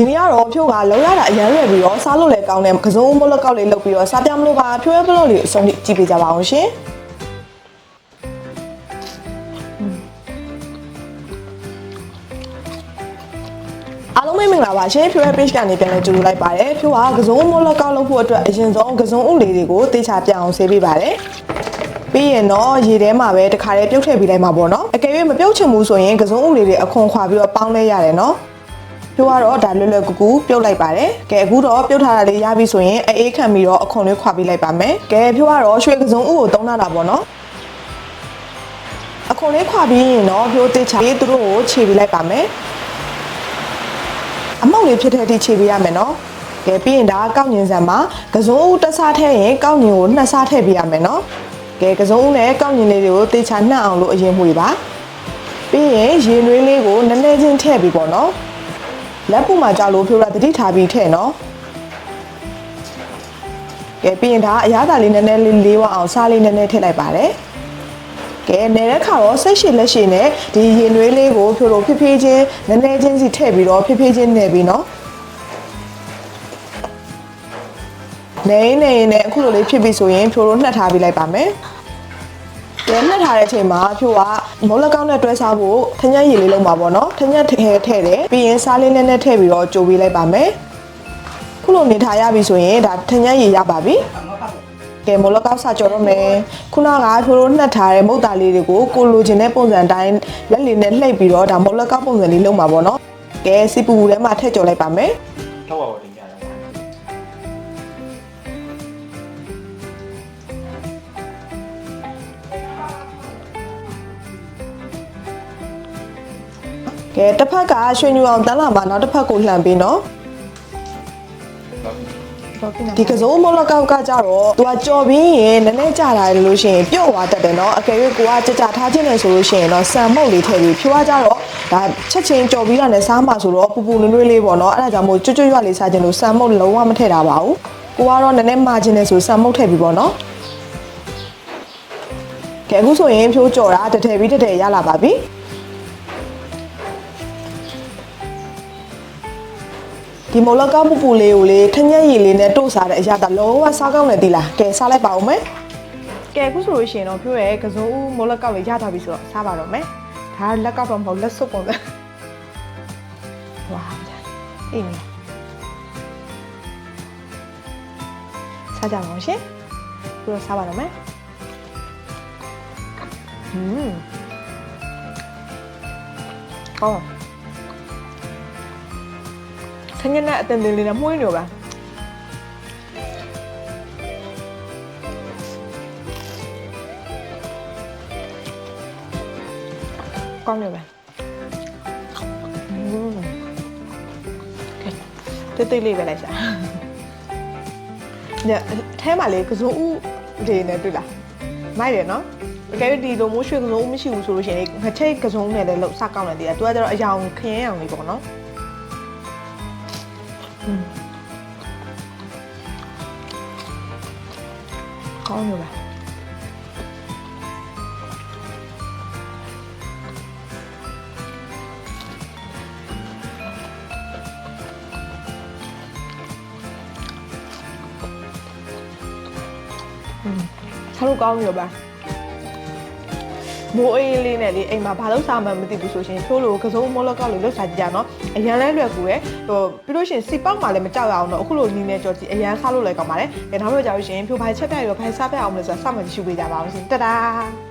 ဒီနေ့ကတော့ဖြိုးကလောက်ရတာအရန်လွယ်ပြီးတော့စားလို့လည်းကောင်းတယ်ကစုံမလို့ကောက်လေးလုပ်ပြီးတော့စားပြမလို့ပါဖြိုးရဲ့ဘလော့လေးအဆုံးထိကြည့်ပေးကြပါအောင်ရှင်အားလုံးပဲမင်္ဂလာပါရှင်ဖြိုးရဲ့ page ကနေပြန်လည်ကြိုဆိုလိုက်ပါတယ်ဖြိုးကကစုံမလို့ကောက်လုပ်ဖို့အတွက်အရင်ဆုံးကစုံဥလေးတွေကိုတေချာပြအောင်ဆေးပေးပါတယ်ပြီးရင်တော့ရေထဲမှာပဲတခါတည်းပြုတ်ထည့်ပေးလိုက်မှာပေါ့နော်အကယ်၍မပြုတ်ချင်ဘူးဆိုရင်ကစုံဥလေးတွေအခွန်ခွာပြီးတော့ပေါင်းလဲရတယ်နော် ပြိုးကတော့ဒါလွယ်လွယ်ကူကူပြုတ်လိုက်ပါတယ်။ကဲအခုတော့ပြုတ်ထားတာလေးရပြီဆိုရင်အေးခံပြီးတော့အခွန်လေးခွာပေးလိုက်ပါမယ်။ကဲပြိုးကတော့ရွှေကစုံဥကိုတုံးထားတာပေါ့နော်။အခွန်လေးခွာပြီးရင်တော့ပြိုးတစ်ချာလေးသူတို့ကိုခြေပေးလိုက်ပါမယ်။အမောက်လေးဖြစ်တဲ့အထိခြေပေးရမယ်နော်။ကဲပြီးရင်ဒါကောက်ညင်စံမှာကစုံဥတစ်စားထည့်ရင်ကောက်ညင်ကိုနှစ်စားထည့်ပေးရမယ်နော်။ကဲကစုံဥနဲ့ကောက်ညင်လေးတွေကိုတေချာနှံ့အောင်လို့အရင်မှွေပါ။ပြီးရင်ရေနွေးလေးကိုနည်းနည်းချင်းထည့်ပြီးပေါ့နော်။ လက်ပူမှာကြာလို့ဖြိုးတာတတိထားပြီးထည့်နော်ကဲပြီးရင်ဒါအရသာလေးနည်းနည်းလေးလေးဝအောင်စားလေးနည်းနည်းထည့်လိုက်ပါတယ်ကဲနေတဲ့ခါတော့ဆက်ရှိလက်ရှိနဲ့ဒီရင်နွေးလေးကိုဖြိုးလို့ဖြည်းဖြည်းချင်းနည်းနည်းချင်းစီထည့်ပြီးတော့ဖြည်းဖြည်းချင်းနေပြီးနော်နေနေနဲ့အခုလိုလေးဖြစ်ပြီဆိုရင်ဖြိုးလို့နှက်ထားပြီးလိုက်ပါမယ် ကျဲနှက်ထားတဲ့အချိန်မှာဖြိုးကမိုးလက်ကောက်နဲ့တွဲစားဖို့ထညက်ရည်လေးလုံးပါပေါ့နော်ထညက်ထဲထည့်တယ်ပြီးရင်စားလေးနဲ့နဲ့ထည့်ပြီးတော့ကြိုပေးလိုက်ပါမယ်ခုလိုနေထားရပြီဆိုရင်ဒါထညက်ရည်ရပါပြီကဲမိုးလက်ကောက်စကြော်တော့မယ်ခုနကဖြိုးတို့နှက်ထားတဲ့မုတ်တာလေးတွေကိုကိုလိုချင်တဲ့ပုံစံတိုင်းလက်လေးနဲ့လှိပ်ပြီးတော့ဒါမိုးလက်ကောက်ပုံစံလေးလုံးပါပေါ့နော်ကဲစီပူပူထဲမှာထည့်ကြော်လိုက်ပါမယ်တော့ပါတင်ကြတာပါ ကဲတစ်ဖက်ကရွှေညူအောင်တန်းလာမှာနောက်တစ်ဖက်ကိုလှန်ပေးနော်ဒီကစုံမလကောက်ကကြတော့သူကကြော်ပြီးရင်နည်းနည်းကြာလာတယ်လို့ရှိရင်ပြုတ်သွားတတ်တယ်နော်အကယ်၍ကိုကကြကြထားခြင်းနဲ့ဆိုလို့ရှိရင်တော့ဆန်မုတ်လေးထည့်ပြီးဖြိုးကကြတော့ဒါချက်ချင်းကြော်ပြီးတာနဲ့စားမှဆိုတော့ပူပူနွေ့နွေ့လေးပေါ့နော်အဲ့ဒါကြောင့်မို့ကျွတ်ကျွတ်ရွလေးစားခြင်းလို့ဆန်မုတ်လုံးဝမထည့်တာပါဘူးကိုကတော့နည်းနည်းမာခြင်းနဲ့ဆိုဆန်မုတ်ထည့်ပြီးပေါ့နော်ကဲအခုဆိုရင်ဖြိုးကြော်တာတစ်ထည်ပြီးတစ်ထည်ရလာပါပြီ ဒီမော်လကပူပူလေးကိုလေထညက်ရည်လေးနဲ့တို့စားတဲ့အရာဒါလုံးဝစားကောင်းတယ်ဒီလားကဲစားလိုက်ပါဦးမယ်ကဲအခုဆိုလို့ရှိရင်တော့ဖြိုးရဲ့ကစုံဦးမော်လကောက်လေးရသွားပြီဆိုတော့စားပါတော့မယ်ဒါလက်ကောက်တော့မဟုတ်လက်စွပ်ပုံစံဝါအေးနေစားကြပါဦးရှင်ပြီးတော့စားပါတော့မယ်ဟွန်းကောင်း ဆင်းရဲတဲ့အတင်တင်လေးနဲ့မှုန်းနေပါကောင်းနေပါတိတ်တိတ်လေးပဲလိုက်စားညအဲထဲမှာလေကစုံဦးတွေနဲ့တွေ့လားမိုက်တယ်နော်အကယ်၍ဒီလိုမျိုးရွှေကစုံဦးမရှိဘူးဆိုလို့ရှိရင်ငချိတ်ကစုံနဲ့လည်းလောက်စကောင်းတယ်တည်းသူကကျတော့အယောင်ခရင်အောင်လေးပေါ့နော် ကောင်းလို့လားဆာလို့ကောင်းရောပါ မိုးအေးလေးနဲ့လေအိမ်မှာဘာလို့စားမှမသိဘူးဆိုရှင်ချိုးလို့ကစုံမိုးလောက်ကောက်လို့လောက်စားကြည့်ကြနော်အရန်လဲလွယ်ကူရယ်ဟိုပြီးလို့ရှရင်စီပေါက်မှလည်းမကြောက်ရအောင်တော့အခုလိုနီးနေကြော်ကြည့်အရန်စားလို့လည်းကောင်းပါတယ်ဒါနောက်တော့ကြာလို့ရှရင်ဖြိုဖိုင်ချက်ပြရောဖိုင်စားပြအောင်လို့ဆိုတာစမှတ်ကြည့်ရှုပေးကြပါအောင်ရှင်တဒါ